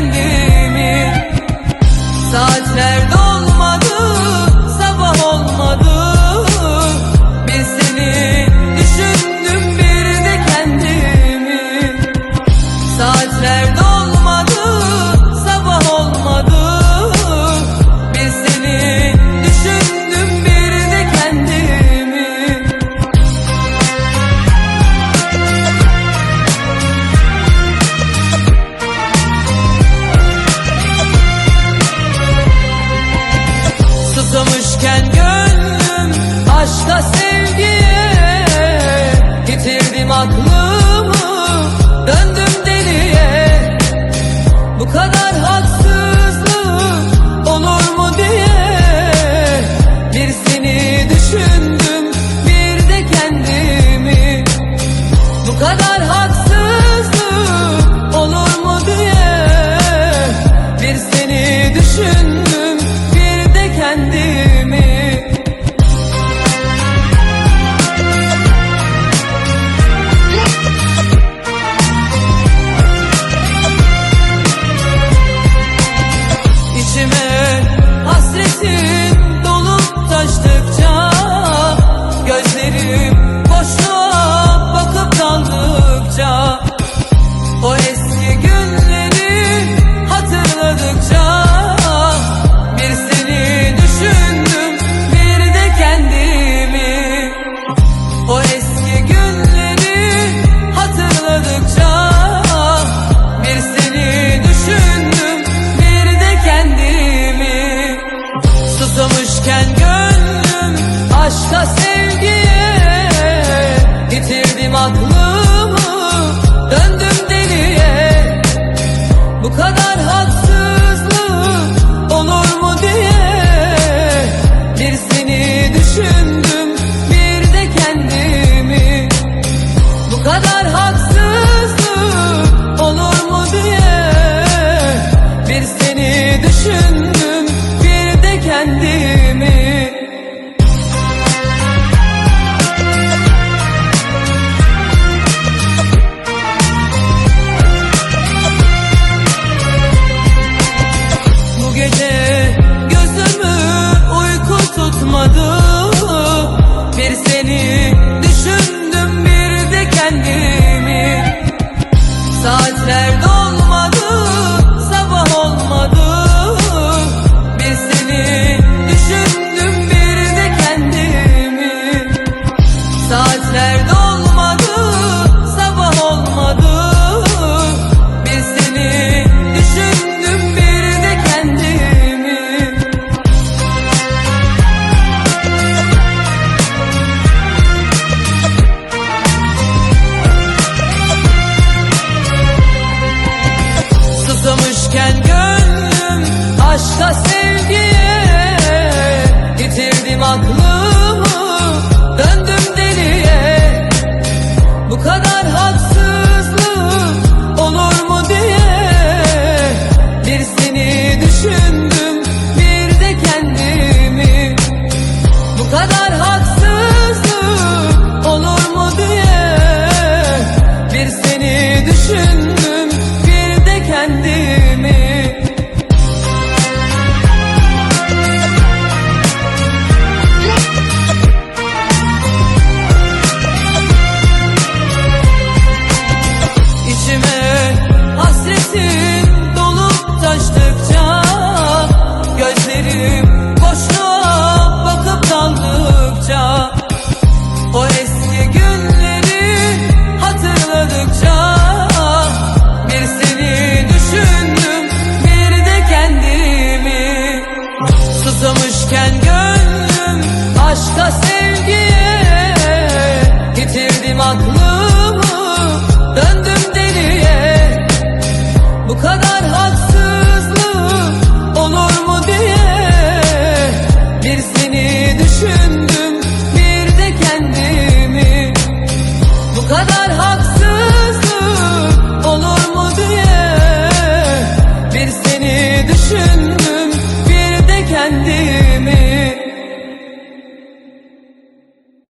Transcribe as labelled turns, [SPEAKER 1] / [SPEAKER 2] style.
[SPEAKER 1] kendimi. Saatler dolmadı aklımı döndüm deliye. Bu kadar düşündüm